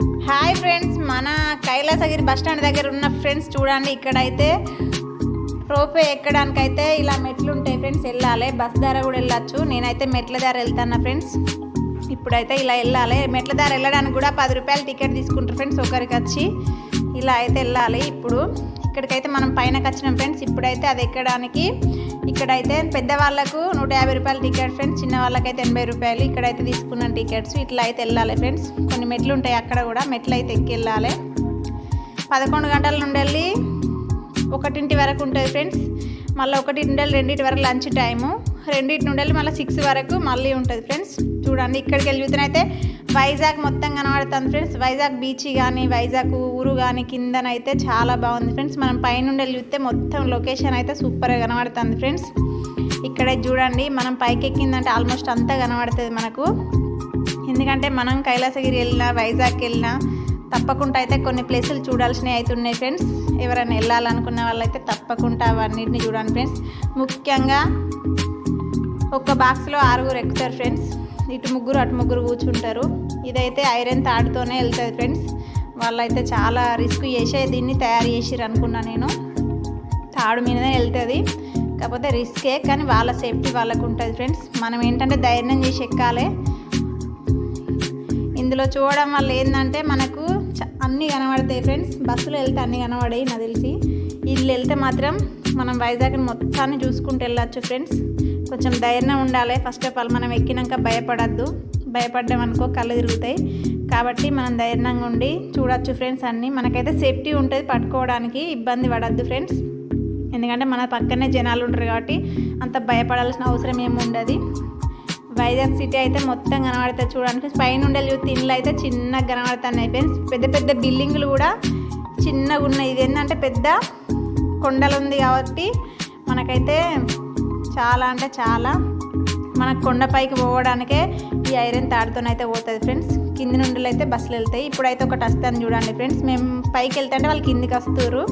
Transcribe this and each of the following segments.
Hi friends మన Kailasagiri bus stand దగ్గర ఉన్న ఫ్రెండ్స్ చూడండి. ఇక్కడైతే రోపే ఎక్కడానికైతే ఇలా మెట్లు ఉంటాయి ఫ్రెండ్స్ వెళ్ళాలి. బస్ ధర కూడా వెళ్ళచ్చు. నేనైతే మెట్ల ధర వెళ్తాను ఫ్రెండ్స్ ఇప్పుడైతే ఇలా వెళ్ళాలి. మెట్ల ధర వెళ్ళడానికి కూడా పది రూపాయలు టికెట్ తీసుకుంటారు ఫ్రెండ్స్ ఒకరికి వచ్చి ఇలా అయితే వెళ్ళాలి ఇప్పుడు. ఇక్కడికైతే మనం పైనకి వచ్చినాం ఫ్రెండ్స్. ఇప్పుడైతే అది ఎక్కడానికి? ఇక్కడైతే పెద్దవాళ్ళకు నూట యాభై రూపాయలు టికెట్ ఫ్రెండ్స్. చిన్న వాళ్ళకైతే ఎనభై రూపాయలు. ఇక్కడైతే తీసుకున్న టికెట్స్. ఇట్లా అయితే వెళ్ళాలి ఫ్రెండ్స్. కొన్ని మెట్లు ఉంటాయి అక్కడ కూడా. మెట్లు అయితే ఎక్కి వెళ్ళాలి. పదకొండు గంటల నుండి వెళ్ళి ఒకటింటి వరకు ఉంటుంది ఫ్రెండ్స్. మళ్ళీ ఒకటి నుండి రెండింటి వరకు లంచ్ టైము. రెండింటి నుండి వెళ్ళి మళ్ళీ సిక్స్ వరకు మళ్ళీ ఉంటుంది ఫ్రెండ్స్ చూడండి ఇక్కడికి వెళ్ళి చూస్తేనైతే వైజాగ్ మొత్తం కనబడుతుంది ఫ్రెండ్స్ వైజాగ్ బీచ్ కానీ వైజాగ్ ఊరు కానీ కిందనైతే చాలా బాగుంది ఫ్రెండ్స్ మనం పైనుండి వెళ్ళి చూస్తే మొత్తం లొకేషన్ అయితే సూపర్గా కనబడుతుంది ఫ్రెండ్స్ ఇక్కడే చూడండి మనం పైకి ఎక్కిందంటే ఆల్మోస్ట్ అంతా కనబడుతుంది మనకు. ఎందుకంటే మనం కైలాసగిరి వెళ్ళినా వైజాగ్కి వెళ్ళినా తప్పకుండా అయితే కొన్ని ప్లేసులు చూడాల్సినవి అయితే ఉన్నాయి ఫ్రెండ్స్ ఎవరైనా వెళ్ళాలనుకున్న వాళ్ళైతే తప్పకుండా అవన్నిటిని చూడండి ఫ్రెండ్స్ ముఖ్యంగా ఒక బాక్స్లో ఆరుగురు ఎక్కుతారు ఫ్రెండ్స్ ఇటు ముగ్గురు అటు ముగ్గురు కూర్చుంటారు. ఇదైతే ఐరన్ తాడుతోనే వెళ్తుంది ఫ్రెండ్స్ వాళ్ళైతే చాలా రిస్క్ చేసే దీన్ని తయారు చేసిర్రు అనుకున్నా నేను. తాడు మీదనే వెళ్తుంది. కాకపోతే రిస్కే కానీ వాళ్ళ సేఫ్టీ వాళ్ళకు ఉంటుంది ఫ్రెండ్స్ మనం ఏంటంటే ధైర్యం చేసి ఎక్కాలి. ఇందులో చూడడం వల్ల ఏంటంటే మనకు చ- అన్నీ కనబడతాయి ఫ్రెండ్స్ బస్సులో వెళ్తే అన్నీ కనబడాయి నాకు తెలిసి. ఇల్లు వెళ్తే మాత్రం మనం వైజాగ్ని మొత్తాన్ని చూసుకుంటూ వెళ్ళచ్చు ఫ్రెండ్స్ కొంచెం ధైర్యం ఉండాలి. ఫస్ట్ ఆఫ్ ఆల్ మనం ఎక్కినాక భయపడద్దు. భయపడ్డామనుకో కళ్ళు తిరుగుతాయి. కాబట్టి మనం ధైర్యంగా ఉండి చూడొచ్చు ఫ్రెండ్స్ అన్నీ. మనకైతే సేఫ్టీ ఉంటుంది పట్టుకోవడానికి ఇబ్బంది పడద్దు ఫ్రెండ్స్ ఎందుకంటే మన పక్కనే జనాలు ఉంటారు కాబట్టి అంత భయపడాల్సిన అవసరం ఏమి ఉండదు. వైజాగ్ సిటీ అయితే మొత్తం కనబడుతుంది చూడండి పైన ఉండే చూస్తే అయితే చిన్నగా కనబడుతున్నాయి ఫ్రెండ్స్ పెద్ద పెద్ద బిల్డింగ్లు కూడా చిన్నగా ఉన్నాయి. ఇది ఏంటంటే పెద్ద కొండలు ఉంది కాబట్టి మనకైతే చాలా అంటే చాలా. మన కొండపైకి పోవడానికే ఈ ఐరన్ తాడుతోనైతే పోతుంది ఫ్రెండ్స్. కింది నుండి అయితే బస్సులు వెళ్తాయి. ఇప్పుడైతే ఒకటి వస్తాను చూడండి ఫ్రెండ్స్. మేము పైకి వెళ్తుంటే వాళ్ళు కిందికి వస్తారు.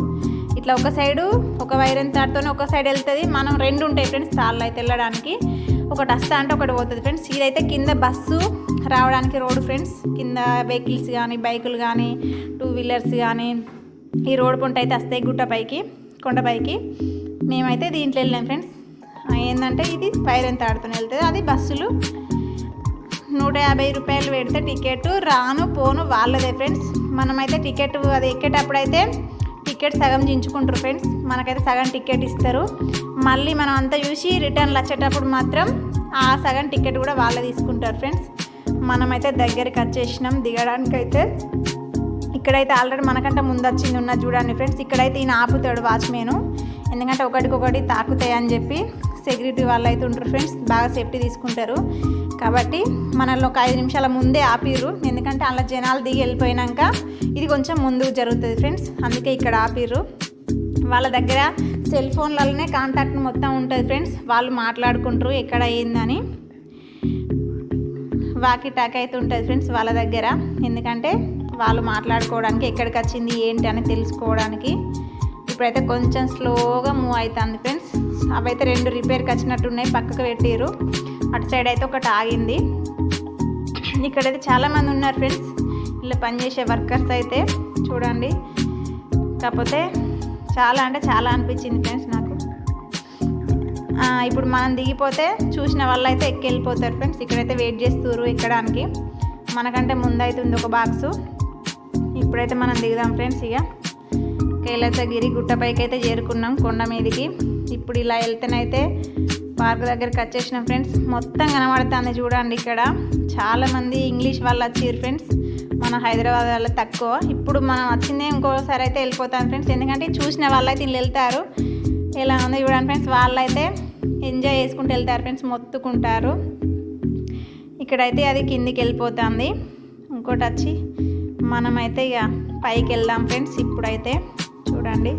ఇట్లా ఒక సైడు ఒక వైరన్ తాడుతోనే ఒక సైడ్ వెళ్తుంది. మనం రెండు ఉంటాయి ఫ్రెండ్స్ తాళ్ళు అయితే వెళ్ళడానికి. ఒకటి వస్తా అంటే ఒకటి పోతుంది ఫ్రెండ్స్. ఇదైతే కింద బస్సు రావడానికి రోడ్ ఫ్రెండ్స్. కింద వెహికల్స్ కానీ బైకులు కానీ టూ వీలర్స్ కానీ ఈ రోడ్ పొంట అయితే వస్తాయి గుట్టపైకి కొండపైకి మేమైతే దీంట్లో వెళ్ళాం ఫ్రెండ్స్. ఏంటంటే ఇది పైరెంత ఆడుతూనే వెళ్తుంది. అది బస్సులు. నూట యాభై రూపాయలు పెడితే టికెట్. రాను పోను వాళ్ళదే ఫ్రెండ్స్ మనమైతే టికెట్ అది ఎక్కేటప్పుడు అయితే టికెట్ సగం చించుకుంటారు ఫ్రెండ్స్ మనకైతే సగం టికెట్ ఇస్తారు. మళ్ళీ మనం అంతా చూసి రిటర్న్లు వచ్చేటప్పుడు మాత్రం ఆ సగం టికెట్ కూడా వాళ్ళే తీసుకుంటారు ఫ్రెండ్స్ మనమైతే దగ్గరికి వచ్చేసినాం. దిగడానికైతే ఇక్కడైతే ఆల్రెడీ మనకంటే ముందు వచ్చింది ఉన్నది చూడండి ఫ్రెండ్స్ ఇక్కడైతే ఈయన ఆపుతాడు వాచ్మెను ఎందుకంటే ఒకటికొకటి తాకుతాయి అని చెప్పి సెక్యూరిటీ వాళ్ళు అయితే ఉంటారు ఫ్రెండ్స్ బాగా సేఫ్టీ తీసుకుంటారు. కాబట్టి మనల్ని ఒక ఐదు నిమిషాల ముందే ఆపిర్రు. ఎందుకంటే అలా జనాలు దిగి వెళ్ళిపోయినాక ఇది కొంచెం ముందుకు జరుగుతుంది ఫ్రెండ్స్ అందుకే ఇక్కడ ఆపిర్రు. వాళ్ళ దగ్గర సెల్ ఫోన్లలోనే కాంటాక్ట్ మొత్తం ఉంటుంది ఫ్రెండ్స్ వాళ్ళు మాట్లాడుకుంటారు ఎక్కడ ఏందని. వాకి టాక్ అయితే ఉంటుంది ఫ్రెండ్స్ వాళ్ళ దగ్గర. ఎందుకంటే వాళ్ళు మాట్లాడుకోవడానికి ఎక్కడికి వచ్చింది ఏంటి అని తెలుసుకోవడానికి. ఇప్పుడైతే కొంచెం స్లోగా మూవ్ అవుతుంది ఫ్రెండ్స్. అవైతే రెండు రిపేర్కి వచ్చినట్టు ఉన్నాయి పక్కకు పెట్టారు అటు సైడ్ అయితే ఒకటి ఆగింది. ఇక్కడైతే చాలామంది ఉన్నారు ఫ్రెండ్స్. ఇలా పనిచేసే వర్కర్స్ అయితే చూడండి. కాకపోతే చాలా అంటే చాలా అనిపించింది ఫ్రెండ్స్ నాకు. ఇప్పుడు మనం దిగిపోతే చూసిన వాళ్ళు అయితే ఎక్కి వెళ్ళిపోతారు ఫ్రెండ్స్. ఇక్కడైతే వెయిట్ చేస్తారు ఎక్కడానికి. మనకంటే ముందైతే ఉంది ఒక బాక్సు. ఇప్పుడైతే మనం దిగుదాం ఫ్రెండ్స్ ఇక. కైలాసగిరి గుట్టపైకి అయితే చేరుకున్నాం కొండ మీదకి. ఇప్పుడు ఇలా వెళ్తేనైతే పార్క్ దగ్గరికి వచ్చేసిన ఫ్రెండ్స్. మొత్తం కనబడుతుంది చూడండి ఇక్కడ. చాలామంది ఇంగ్లీష్ వాళ్ళు వచ్చారు ఫ్రెండ్స్. మన హైదరాబాద్ వల్ల తక్కువ. ఇప్పుడు మనం వచ్చిందే ఇంకోసారి అయితే వెళ్ళిపోతాం ఫ్రెండ్స్. ఎందుకంటే చూసిన వాళ్ళైతే వీళ్ళు వెళ్తారు. ఎలా ఉంది చూడండి ఫ్రెండ్స్. వాళ్ళైతే ఎంజాయ్ చేసుకుంటూ వెళ్తారు ఫ్రెండ్స్. మొత్తుకుంటారు. ఇక్కడైతే అది కిందికి వెళ్ళిపోతుంది. ఇంకోటి వచ్చి మనమైతే ఇక పైకి వెళ్దాం ఫ్రెండ్స్. ఇప్పుడైతే చూడండి.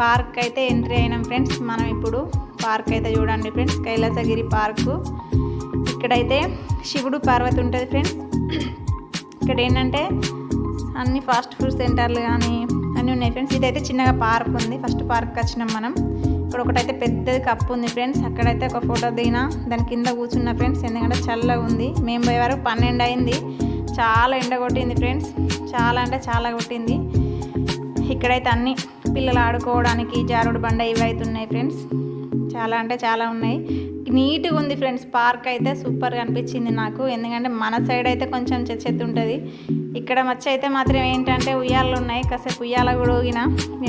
పార్క్ అయితే ఎంట్రీ అయినాం ఫ్రెండ్స్. మనం ఇప్పుడు పార్క్ అయితే చూడండి ఫ్రెండ్స్. కైలాసగిరి పార్కు. ఇక్కడైతే శివుడు పార్వతి ఉంటుంది ఫ్రెండ్స్. ఇక్కడ ఏంటంటే అన్ని ఫాస్ట్ ఫుడ్ సెంటర్లు కానీ అన్నీ ఉన్నాయి ఫ్రెండ్స్. ఇదైతే చిన్నగా పార్క్ ఉంది. ఫస్ట్ పార్క్ వచ్చినాం మనం. ఇక్కడ ఒకటైతే పెద్దది కప్పు ఉంది ఫ్రెండ్స్. అక్కడైతే ఒక ఫోటో దిగిన. దాని కింద కూర్చున్న ఫ్రెండ్స్. ఎందుకంటే చల్లగా ఉంది. మేము పోయే వరకు పన్నెండు అయింది. చాలా ఎండ కొట్టింది ఫ్రెండ్స్. చాలా అంటే చాలా కొట్టింది. ఇక్కడైతే అన్ని పిల్లలు ఆడుకోవడానికి జారుడు బండ ఇవైతే ఉన్నాయి ఫ్రెండ్స్. చాలా అంటే చాలా ఉన్నాయి. నీట్గా ఉంది ఫ్రెండ్స్ పార్క్ అయితే సూపర్గా అనిపించింది నాకు. ఎందుకంటే మన సైడ్ అయితే కొంచెం చెత్త చెత్త ఉంటుంది. ఇక్కడ మచ్చ అయితే మాత్రం ఏంటంటే ఉయ్యాలు ఉన్నాయి. కాసేపు ఉయ్యాల కూడా ఊగిన.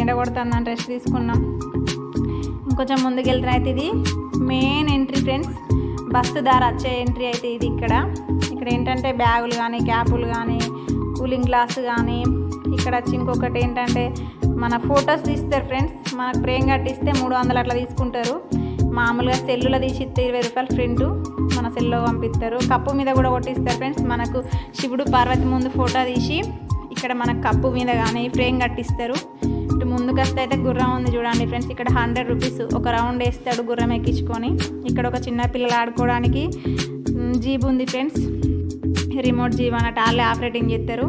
ఎండ కొడుతుందని రెస్ట్ తీసుకున్నాం. ఇంకొంచెం ముందుకెళ్తే అయితే ఇది మెయిన్ ఎంట్రీ ఫ్రెండ్స్. బస్సు దారి వచ్చే ఎంట్రీ అయితే ఇది ఇక్కడ. ఇక్కడ ఏంటంటే బ్యాగులు కానీ క్యాపులు కానీ కూలింగ్ గ్లాస్ కానీ ఇక్కడ వచ్చి ఇంకొకటి ఏంటంటే మన ఫొటోస్ తీస్తారు ఫ్రెండ్స్. మనకు ఫ్రేమ్ కట్టిస్తే మూడు వందలు అట్లా తీసుకుంటారు. మామూలుగా సెల్లులో తీసి ఇస్తే ఇరవై రూపాయలు ప్రింట్ మన సెల్లో పంపిస్తారు. కప్పు మీద కూడా కొట్టిస్తారు ఫ్రెండ్స్. మనకు శివుడు పార్వతి ముందు ఫోటో తీసి ఇక్కడ మనకు కప్పు మీద కానీ ఫ్రేమ్ కట్టిస్తారు. ఇటు ముందుకు వస్తే అయితే గుర్రం ఉంది చూడండి ఫ్రెండ్స్. ఇక్కడ హండ్రెడ్ రూపీస్ ఒక రౌండ్ వేస్తాడు గుర్రం ఎక్కించుకొని. ఇక్కడ ఒక చిన్న పిల్లలు ఆడుకోవడానికి మ్, జీబ్ ఉంది ఫ్రెండ్స్. రిమోట్ జీబ్ అన్నట్టు వాళ్ళే ఆపరేటింగ్ చేస్తారు.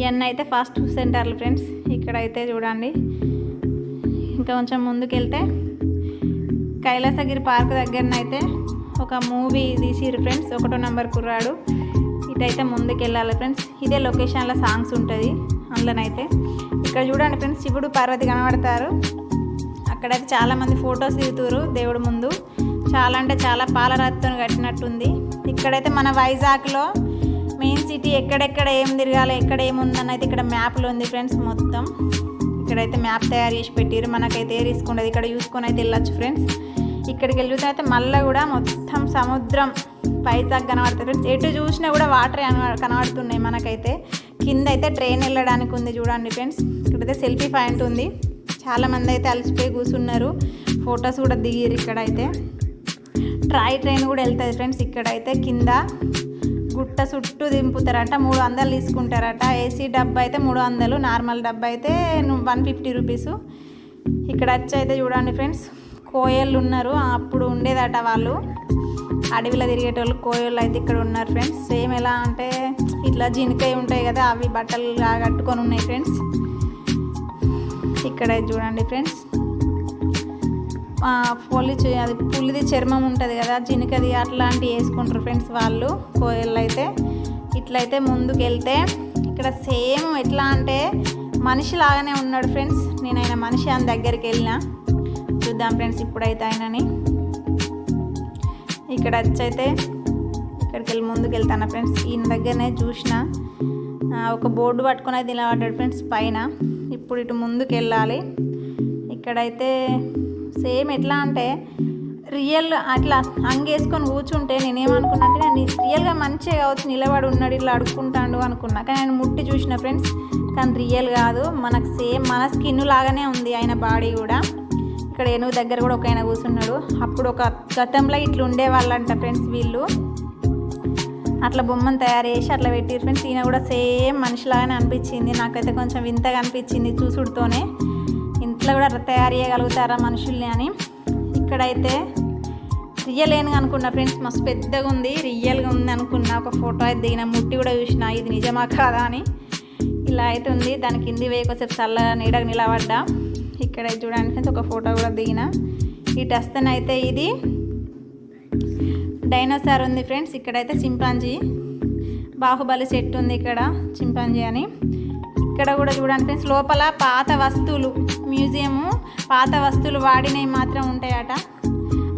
ఇవన్నీ అయితే ఫాస్ట్ ఫుడ్ సెంటర్లు ఫ్రెండ్స్. ఇక్కడైతే చూడండి. ఇంకా కొంచెం ముందుకెళ్తే కైలాసగిరి పార్క్ దగ్గరనైతే ఒక మూవీ తీసిరు ఫ్రెండ్స్. ఒకటో నెంబర్ కుర్రాడు. ఇటైతే ముందుకెళ్ళాలి ఫ్రెండ్స్. ఇదే లొకేషన్లో సాంగ్స్ ఉంటుంది అందులోనైతే. ఇక్కడ చూడండి ఫ్రెండ్స్ శివుడు పార్వతి కనబడతారు. అక్కడైతే చాలామంది ఫొటోస్ దిగుతారు దేవుడు ముందు. చాలా అంటే చాలా పాలరాతితో కట్టినట్టుంది. ఇక్కడైతే మన వైజాగ్లో మెయిన్ సిటీ ఎక్కడెక్కడ ఏం తిరగాలి ఎక్కడ ఏముందని అయితే ఇక్కడ మ్యాప్లు ఉంది ఫ్రెండ్స్ మొత్తం. ఇక్కడైతే మ్యాప్ తయారు చేసి పెట్టారు మనకైతే ఏ రిస్క్ ఉండదు. ఇక్కడ చూసుకొని అయితే వెళ్ళచ్చు ఫ్రెండ్స్ ఇక్కడికి వెళ్ళిన అయితే మళ్ళీ కూడా మొత్తం సముద్రం పైజాగ్ కనబడుతుంది ఫ్రెండ్స్ ఎటు చూసినా కూడా వాటర్ కనబడుతున్నాయి మనకైతే. కింద అయితే ట్రైన్ వెళ్ళడానికి ఉంది చూడండి ఫ్రెండ్స్ ఇక్కడైతే సెల్ఫీ పాయింట్ ఉంది. చాలా మంది అయితే అలసిపోయి కూర్చున్నారు. ఫొటోస్ కూడా దిగారు ఇక్కడైతే. ట్రాయ్ ట్రైన్ కూడా వెళ్తుంది ఫ్రెండ్స్ ఇక్కడైతే కింద గుట్ట చుట్టూ దింపుతారట మూడు వందలు తీసుకుంటారట. ఏసీ డబ్బా అయితే మూడు వందలు నార్మల్ డబ్బా అయితే వన్ ఫిఫ్టీ రూపీస్. ఇక్కడ వచ్చి అయితే చూడండి ఫ్రెండ్స్ కోయళ్ళు ఉన్నారు. అప్పుడు ఉండేదట వాళ్ళు. అడవిలో తిరిగేటోళ్ళు కోయళ్ళు అయితే ఇక్కడ ఉన్నారు ఫ్రెండ్స్. సేమ్ ఎలా అంటే ఇట్లా జినకాయ ఉంటాయి కదా అవి బట్టలు కట్టుకొని ఉన్నాయి ఫ్రెండ్స్. ఇక్కడ చూడండి ఫ్రెండ్స్. పొలి అది పులిది చర్మం ఉంటుంది కదా జినకది అట్లాంటివి వేసుకుంటారు ఫ్రెండ్స్ వాళ్ళు కోయళ్ళు అయితే ఇట్లయితే ముందుకు వెళ్తే ఇక్కడ సేమ్ ఎట్లా అంటే మనిషి లాగానే ఉన్నాడు ఫ్రెండ్స్. నేను ఆయన మనిషి ఆయన దగ్గరికి వెళ్ళిన చూద్దాం ఫ్రెండ్స్ ఇప్పుడైతే ఆయనని. ఇక్కడ వచ్చైతే ఇక్కడికి వెళ్ళి ముందుకు వెళ్తాను ఫ్రెండ్స్. ఈయన దగ్గరనే చూసిన. ఒక బోర్డు పట్టుకొని అయితే నిలబడ్డాడు ఫ్రెండ్స్ పైన. ఇప్పుడు ఇటు ముందుకు వెళ్ళాలి ఇక్కడైతే సేమ్ ఎట్లా అంటే రియల్ అట్లా అంగేసుకొని కూర్చుంటే నేనేమనుకున్నా అంటే నేను రియల్గా మంచిగా కావచ్చు నిలబడి ఉన్నాడు ఇట్లా అడుక్కుంటాడు అనుకున్నా. కానీ ఆయన ముట్టి చూసిన ఫ్రెండ్స్ కానీ రియల్ కాదు మనకు సేమ్ మన స్కిన్ లాగానే ఉంది ఆయన బాడీ కూడా. ఇక్కడ ఏనుగు దగ్గర కూడా ఒక ఆయన కూర్చున్నాడు. అప్పుడు ఒక గతంలో ఇట్లా ఉండేవాళ్ళంట ఫ్రెండ్స్ వీళ్ళు. అట్లా బొమ్మను తయారు చేసి అట్లా పెట్టిరు ఫ్రెండ్స్. ఈయన కూడా సేమ్ మనిషిలాగానే అనిపించింది. నాకైతే కొంచెం వింతగా అనిపించింది చూసుడుతోనే. ఇంట్లో కూడా తయారు చేయగలుగుతారా మనుషుల్ని అని. ఇక్కడైతే రియల్ అని అనుకున్నా ఫ్రెండ్స్ మస్తు పెద్దగా ఉంది రియల్గా ఉంది అనుకున్నా ఒక ఫోటో అయితే దిగిన ముట్టి కూడా చూసిన ఇది నిజమా కాదా అని. ఇలా అయితే ఉంది. దాని కింది వేయకొసేపు చల్లగా నీడగా నిలబడ్డా. ఇక్కడ చూడండి ఫ్రెండ్స్ ఒక ఫోటో కూడా దిగిన. ఈ ఇటు అయితే ఇది. డైనోసార్ ఉంది ఫ్రెండ్స్ ఇక్కడైతే చింపాంజీ. బాహుబలి సెట్ ఉంది ఇక్కడ చింపాంజీ అని. ఇక్కడ కూడా చూడండి ఫ్రెండ్స్ లోపల పాత వస్తువులు. మ్యూజియము పాత వస్తువులు వాడినవి మాత్రం ఉంటాయట.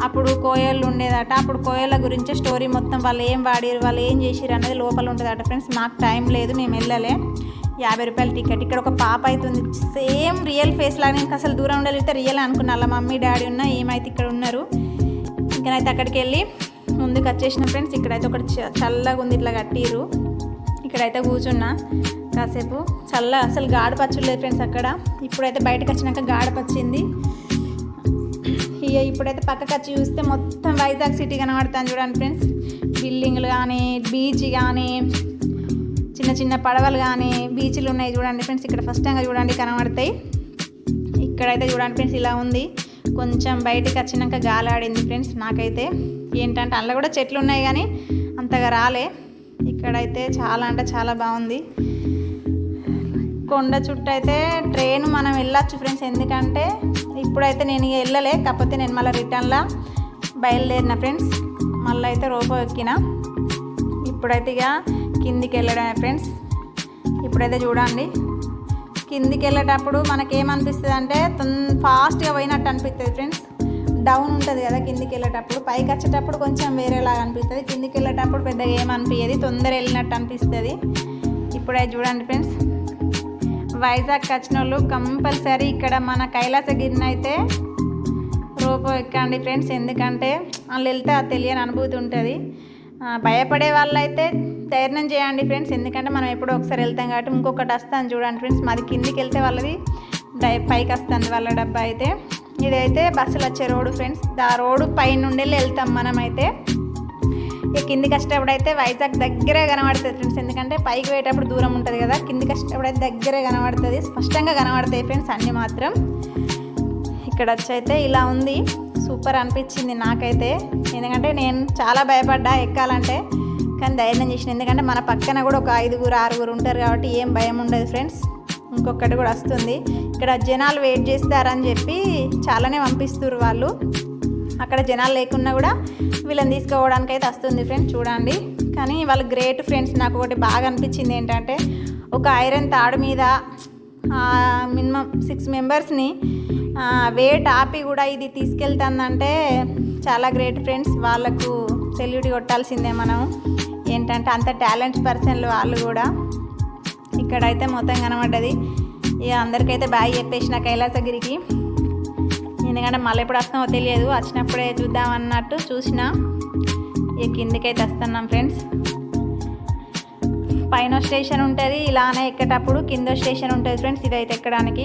అప్పుడు కోయలు ఉండేదట. అప్పుడు కోయల గురించి స్టోరీ మొత్తం వాళ్ళు ఏం వాడారు వాళ్ళు ఏం చేసిరు అనేది లోపల ఉంటుందట ఫ్రెండ్స్. మాకు టైం లేదు మేము వెళ్ళలే. యాభై రూపాయల టికెట్. ఇక్కడ ఒక పాప అవుతుంది సేమ్ రియల్ ఫేస్ లాగా ఇంకా అసలు దూరం ఉండగలిగితే రియల్ అనుకున్నా. వాళ్ళ మమ్మీ డాడీ ఉన్న ఏమైతే ఇక్కడ ఉన్నారు. ఇంకనైతే అక్కడికి వెళ్ళి ముందుకు వచ్చేసిన ఫ్రెండ్స్. ఇక్కడైతే ఒకటి చ- చల్లగా ఉంది ఇట్లా కట్టిరు ఇక్కడైతే కూర్చున్నా. కాసేపు చల్ల అసలు గాడి పచ్చులు లేదు ఫ్రెండ్స్ అక్కడ. ఇప్పుడైతే బయటకు వచ్చినాక గాడి పచ్చింది. ఇక ఇప్పుడైతే పక్కకు వచ్చి చూస్తే మొత్తం వైజాగ్ సిటీ కనబడుతుంది చూడండి ఫ్రెండ్స్. బిల్డింగ్లు కానీ బీచ్ కానీ చిన్న చిన్న పడవలు కానీ బీచ్లు ఉన్నాయి చూడండి ఫ్రెండ్స్. ఇక్కడ ఫస్ట్ టైంగా చూడండి కనబడతాయి. ఇక్కడైతే చూడండి ఫ్రెండ్స్ ఇలా ఉంది. కొంచెం బయటకు వచ్చినాక గాలి ఆడింది ఫ్రెండ్స్ నాకైతే. ఏంటంటే అందులో కూడా చెట్లు ఉన్నాయి కానీ అంతగా రాలే. ఇక్కడైతే చాలా అంటే చాలా బాగుంది. కొండ చుట్టూ అయితే ట్రైన్ మనం వెళ్ళొచ్చు ఫ్రెండ్స్ ఎందుకంటే ఇప్పుడైతే నేను ఇక వెళ్ళలే కాకపోతే నేను మళ్ళీ రిటర్న్లో బయలుదేరిన ఫ్రెండ్స్ మళ్ళీ అయితే రోపో ఎక్కిన. ఇప్పుడైతే ఇక కిందికి వెళ్ళడమే ఫ్రెండ్స్ ఇప్పుడైతే చూడండి. కిందికి వెళ్ళేటప్పుడు మనకేమనిపిస్తుంది అంటే ఫాస్ట్గా పోయినట్టు అనిపిస్తుంది ఫ్రెండ్స్ డౌన్ ఉంటుంది కదా కిందికి వెళ్ళేటప్పుడు పైకి వచ్చేటప్పుడు కొంచెం వేరేలాగా అనిపిస్తుంది. కిందికి వెళ్ళేటప్పుడు పెద్దగా ఏమనిపించదు తొందర వెళ్ళినట్టు అనిపిస్తుంది. ఇప్పుడే చూడండి ఫ్రెండ్స్. వైజాగ్ వచ్చిన వాళ్ళు కంపల్సరీ ఇక్కడ మన కైలాసగిరిని అయితే రోపో ఎక్కండి ఫ్రెండ్స్. ఎందుకంటే వాళ్ళు వెళ్తే అది తెలియని అనుభూతి ఉంటుంది. భయపడే వాళ్ళైతే ధైర్యం చేయండి ఫ్రెండ్స్. ఎందుకంటే మనం ఎప్పుడో ఒకసారి వెళ్తాం కాబట్టి ఇంకొకటి వస్తాను చూడండి ఫ్రెండ్స్. మాది కిందికి వెళ్తే వాళ్ళది పైకి వస్తుంది వాళ్ళ డబ్బా అయితే. ఇదైతే బస్సులు వచ్చే రోడ్డు ఫ్రెండ్స్. ఆ రోడ్డు పైనుండి వెళ్తాం మనమైతే. ఇక కిందికి వచ్చేటప్పుడైతే వైజాగ్ దగ్గరే కనబడుతుంది ఫ్రెండ్స్. ఎందుకంటే పైకి పోయేటప్పుడు దూరం ఉంటుంది కదా. కిందికి వచ్చేటప్పుడైతే దగ్గరే కనబడుతుంది. స్పష్టంగా కనబడతాయి ఫ్రెండ్స్ అన్నీ మాత్రం. ఇక్కడ వచ్చైతే ఇలా ఉంది. సూపర్ అనిపించింది నాకైతే. ఎందుకంటే నేను చాలా భయపడ్డా ఎక్కాలంటే. కానీ ధైర్యం చేసిన. ఎందుకంటే మన పక్కన కూడా ఒక ఐదుగురు ఆరుగురు ఉంటారు కాబట్టి ఏం భయం ఉండదు ఫ్రెండ్స్. ఇంకొకటి కూడా వస్తుంది. ఇక్కడ జనాలు వెయిట్ చేస్తారని చెప్పి చాలానే పంపిస్తున్నారు వాళ్ళు. అక్కడ జనాలు లేకున్నా కూడా వీళ్ళని తీసుకోవడానికి అయితే వస్తుంది ఫ్రెండ్స్ చూడండి. కానీ వాళ్ళు గ్రేట్ ఫ్రెండ్స్ నాకు ఒకటి బాగా అనిపించింది ఏంటంటే ఒక ఐరన్ తాడు మీద మినిమం సిక్స్ మెంబర్స్ని వెయిట్ ఆపి కూడా ఇది తీసుకెళ్తుందంటే చాలా గ్రేట్ ఫ్రెండ్స్ వాళ్ళకు సెల్యూట్ కొట్టాల్సిందే మనం. ఏంటంటే అంత టాలెంట్ పర్సన్లు వాళ్ళు కూడా. ఇక్కడైతే మొత్తం కనబడ్డది. ఇక అందరికైతే బాయ్ చెప్పేసిన కైలాసగిరికి. ఎందుకంటే మళ్ళీ ఎప్పుడు వస్తామో తెలియదు. వచ్చినప్పుడే చూద్దాం అన్నట్టు చూసిన. ఇక కిందికైతే వస్తున్నాం ఫ్రెండ్స్. పైన స్టేషన్ ఉంటుంది ఇలానే ఎక్కేటప్పుడు కింద స్టేషన్ ఉంటుంది ఫ్రెండ్స్ ఇదైతే ఎక్కడానికి.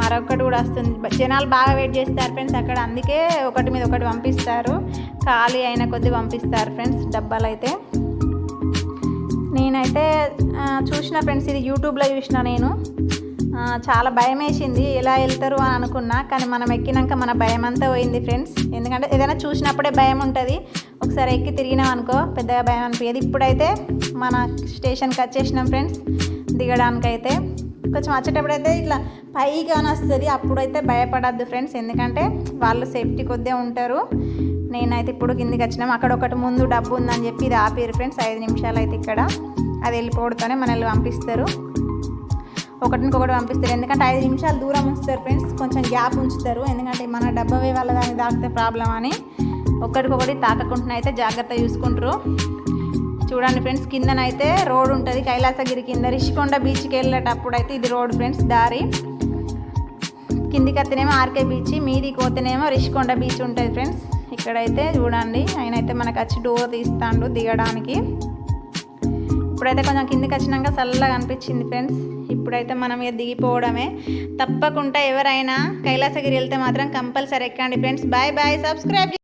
మరొకటి కూడా వస్తుంది. జనాలు బాగా వెయిట్ చేస్తారు ఫ్రెండ్స్ అక్కడ అందుకే ఒకటి మీద ఒకటి పంపిస్తారు. ఖాళీ అయిన కొద్దీ పంపిస్తారు ఫ్రెండ్స్ డబ్బాలు అయితే నేనైతే చూసిన ఫ్రెండ్స్ ఇది యూట్యూబ్లో చూసిన నేను. చాలా భయం వేసింది ఎలా వెళ్తారు అని అనుకున్నా కానీ మనం ఎక్కినాక మన భయం అంతా పోయింది ఫ్రెండ్స్. ఎందుకంటే ఏదైనా చూసినప్పుడే భయం ఉంటుంది. ఒకసారి ఎక్కి తిరిగినాం అనుకో పెద్దగా భయం అనిపించదు. ఇప్పుడైతే మన స్టేషన్కి వచ్చేసినాం ఫ్రెండ్స్ దిగడానికైతే. కొంచెం వచ్చేటప్పుడు అయితే ఇట్లా పైగా వస్తుంది. అప్పుడైతే భయపడద్దు ఫ్రెండ్స్. ఎందుకంటే వాళ్ళు సేఫ్టీ కొద్దే ఉంటారు. నేనైతే ఇప్పుడు కిందికి వచ్చినాం. అక్కడ ఒకటి ముందు డబ్బు ఉందని చెప్పి ఇది ఆపేరు ఫ్రెండ్స్. ఐదు నిమిషాలు అయితే ఇక్కడ. అది వెళ్ళిపోవడంతోనే మనల్ని పంపిస్తారు. ఒకటినొకటి పంపిస్తారు. ఎందుకంటే ఐదు నిమిషాలు దూరం ఉంచుతారు ఫ్రెండ్స్ కొంచెం గ్యాప్ ఉంచుతారు. ఎందుకంటే మన డబ్బవే వాళ్ళ దాన్ని తాకితే ప్రాబ్లం అని. ఒకటికొకటి తాకకుండా అయితే జాగ్రత్త చూసుకుంటారు. చూడండి ఫ్రెండ్స్ కిందనైతే రోడ్ ఉంటుంది. కైలాసగిరి కింద రిషికొండ బీచ్కి వెళ్ళేటప్పుడు అయితే ఇది రోడ్ ఫ్రెండ్స్ దారి. కిందికి వస్తేనేమో ఆర్కే బీచ్ మీదికి పోతేనేమో రిషికొండ బీచ్ ఉంటుంది ఫ్రెండ్స్ ఇక్కడైతే చూడండి ఆయన అయితే మనకు వచ్చి డోర్ తీస్తాడు దిగడానికి. ఇప్పుడైతే కొంచెం కిందికి వచ్చినాక చల్లగా అనిపించింది ఫ్రెండ్స్ ఇప్పుడైతే మనం ఇక దిగిపోవడమే. తప్పకుండా ఎవరైనా కైలాసగిరి వెళ్తే మాత్రం కంపల్సరీ ఎక్కండి ఫ్రెండ్స్. Bye bye. సబ్స్క్రైబ్